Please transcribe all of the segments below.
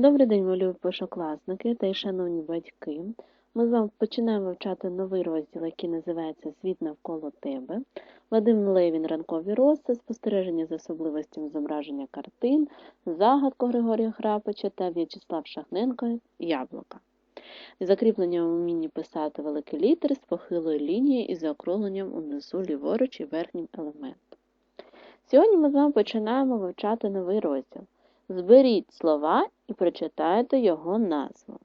Добрий день, мої першокласники та й шановні батьки. Ми з вами починаємо вивчати новий розділ, який називається Світ навколо тебе. Вадим Левін ранкові роси, спостереження з особливостями зображення картин, загадку Григорія Храпича та В'ячеслав Шахненко Яблука. Закріплення у вмінні писати великі літери з похилою лінією і заокругленням унизу ліворуч і верхнім елементом. Сьогодні ми з вами починаємо вивчати новий розділ. Зберіть слова і прочитайте його назву.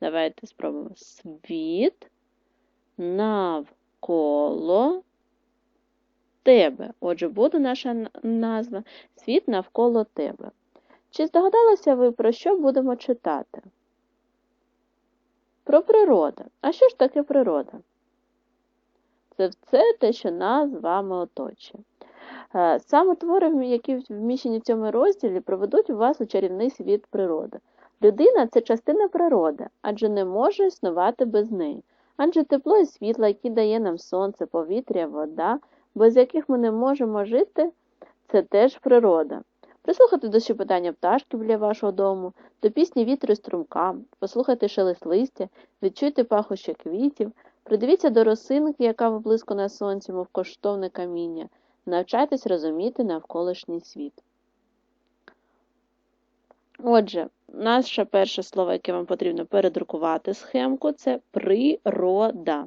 Давайте спробуємо. Світ навколо тебе. Отже, буде наша назва Світ навколо тебе. Чи здогадалися ви, про що будемо читати? Про природу. А що ж таке природа? Це все те, що нас з вами оточує. Е, саме твори, які вміщені в цьому розділі, проведуть у вас у чарівний світ природи. Людина це частина природи, адже не може існувати без неї. Адже тепло і світло, які дає нам сонце, повітря, вода, без яких ми не можемо жити, це теж природа. Прислухайте до щепотання пташки біля вашого дому, до пісні вітру струмка, послухайте шелест листя, відчуйте пахощі квітів, придивіться до росинки, яка виблиску на сонці, мов коштовне каміння. Навчайтесь розуміти навколишній світ. Отже, наше перше слово, яке вам потрібно передрукувати схемку, це природа.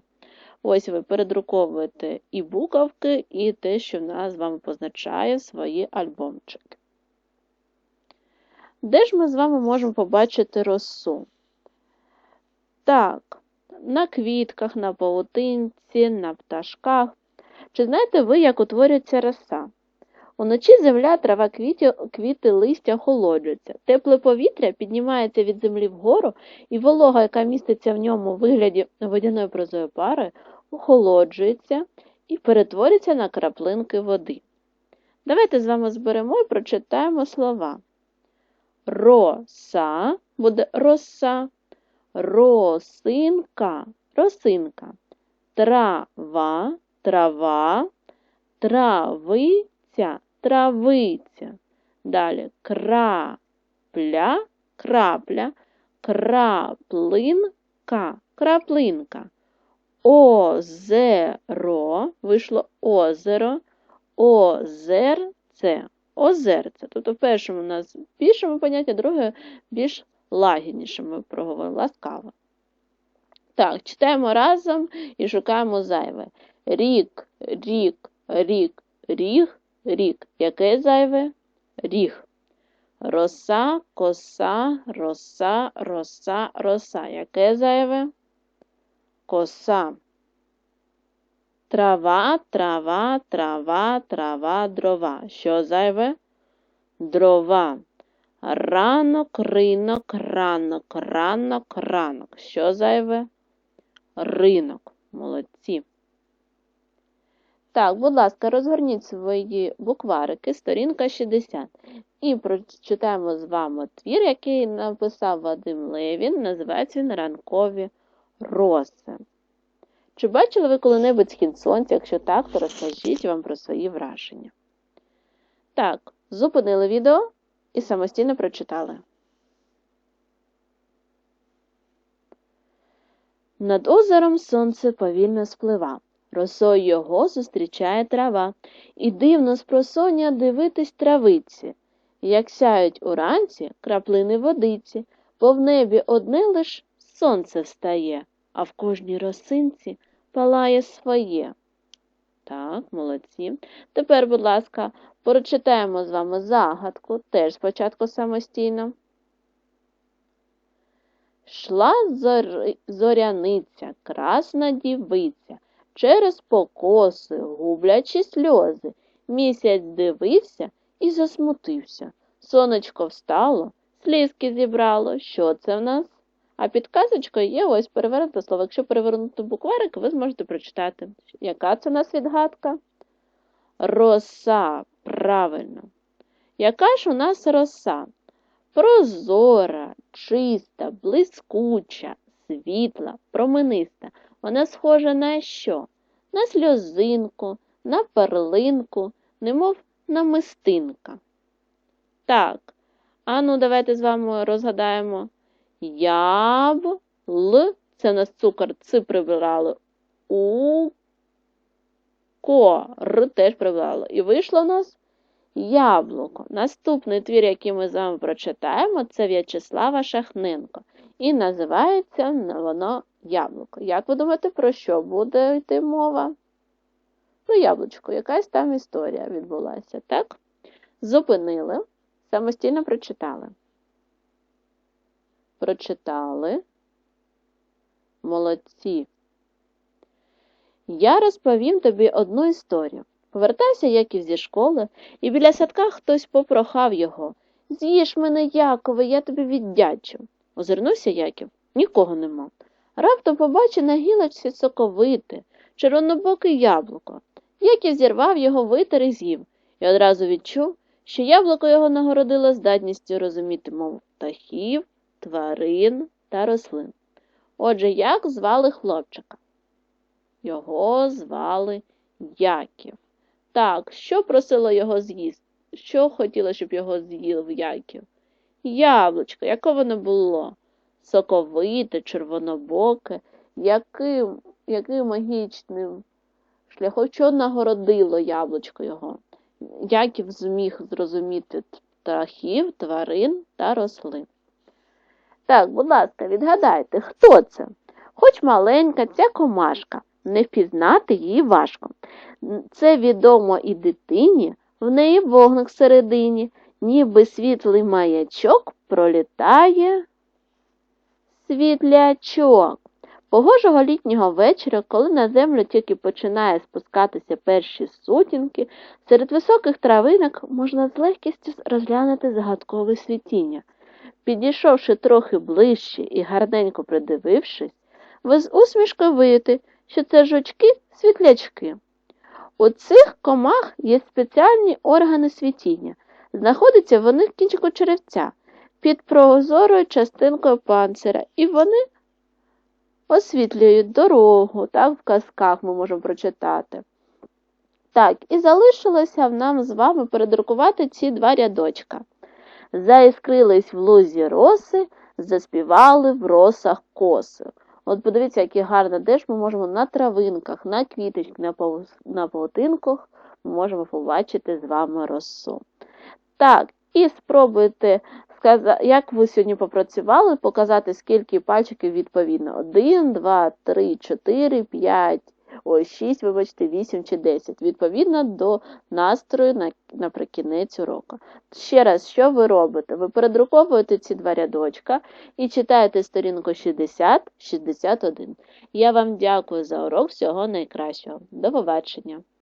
Ось ви передруковуєте і буковки, і те, що в нас з вами позначає свої альбомчики. Де ж ми з вами можемо побачити росу? Так, на квітках, на паутинці, на пташках. Чи знаєте ви, як утворюється роса? Уночі земля, трава квіті, квіти листя охолоджуються. Тепле повітря піднімається від землі вгору, і волога, яка міститься в ньому у вигляді водяної прозої пари, охолоджується і перетворюється на краплинки води. Давайте з вами зберемо і прочитаємо слова. Роса буде роса, росинка, росинка, трава трава, травиця, травиця. Далі крапля, крапля, краплинка, краплинка. Озеро, вийшло озеро, озерце, озерце. Тобто в першому у нас більшому поняття, друге більш лагідніше ми проговоримо, ласкаво. Так, читаємо разом і шукаємо зайве. Рік, рік, рік, ріг, рік. Яке зайве? Ріг. Роса, коса, роса, роса, роса. Яке зайве? Коса. Трава, трава, трава, трава, дрова. Що зайве? Дрова. Ранок, ринок, ранок, ранок, ранок. Що зайве? Ринок. Молодці. Так, будь ласка, розгорніть свої букварики, сторінка 60. І прочитаємо з вами твір, який написав Вадим Левін, називається він Ранкові роси. Чи бачили ви коли-небудь схід сонця? Якщо так, то розкажіть вам про свої враження. Так, зупинили відео і самостійно прочитали. Над озером сонце повільно сплива. Росою його зустрічає трава, і дивно з просоння дивитись травиці, як сяють уранці краплини водиці, бо в небі одне лиш сонце встає, а в кожній росинці палає своє. Так, молодці. Тепер, будь ласка, прочитаємо з вами загадку, теж спочатку самостійно. Шла зоряниця, красна дівиця через покоси, гублячи сльози. Місяць дивився і засмутився. Сонечко встало, слізки зібрало. Що це в нас? А підказочкою є ось перевернуте слово. Якщо перевернути букварик, ви зможете прочитати. Яка це у нас відгадка? Роса, правильно. Яка ж у нас роса? Прозора, чиста, блискуча, світла, промениста. Вона схожа на що? На сльозинку, на перлинку, немов намистинка. Так, А ну, давайте з вами розгадаємо. Ябл. Це у нас цукор, ц прибирали. У. Ко. Р теж прибирали. І вийшло у нас яблуко. Наступний твір, який ми з вами прочитаємо, це В'ячеслава Шахненко. І називається воно яблуко. Як ви думаєте, про що буде йти мова? Про яблучко, якась там історія відбулася, так? Зупинили, самостійно прочитали. Прочитали. Молодці. Я розповім тобі одну історію. Повертався Яків зі школи, і біля садка хтось попрохав його. З'їж мене, Якове, я тобі віддячу. Озирнувся Яків, нікого нема. Раптом побачив на гілочці соковите, червонобоке яблуко. Яків зірвав його витер і з'їв, і одразу відчув, що яблуко його нагородило здатністю розуміти мову птахів, тварин та рослин. Отже, як звали хлопчика? Його звали Яків. Так, що просило його з'їсти? Що хотіло, щоб його з'їв Яків? Яблучко, яке воно було? Соковите, червонобоке, яким, яким магічним шляхом, що нагородило яблучко його? Яків зміг зрозуміти птахів, тварин та рослин. Так, будь ласка, відгадайте, хто це? Хоч маленька ця комашка, не впізнати її важко. Це відомо і дитині, в неї вогник всередині, ніби світлий маячок пролітає світлячок. Погожого літнього вечора, коли на землю тільки починає спускатися перші сутінки, серед високих травинок можна з легкістю розглянути загадкове світіння. Підійшовши трохи ближче і гарненько придивившись, ви з усмішкою виявите, що це жучки-світлячки. У цих комах є спеціальні органи світіння. Знаходяться вони в кінчику черевця під прозорою частинкою панцира, і вони освітлюють дорогу, так в казках ми можемо прочитати. Так, і залишилося нам з вами передрукувати ці два рядочка. Заіскрились в лузі роси, заспівали в росах коси. От подивіться, які гарно, де ж ми можемо на травинках, на квіточках, на павутинках ми можемо побачити з вами росу. Так, і спробуйте сказати, як ви сьогодні попрацювали, показати, скільки пальчиків відповідно. 1, 2, 3, 4, 5, ой, 6, вибачте, 8 чи 10. Відповідно до настрою на, наприкінець уроку. Ще раз, що ви робите? Ви передруковуєте ці два рядочка і читаєте сторінку 60-61. Я вам дякую за урок. Всього найкращого. До побачення!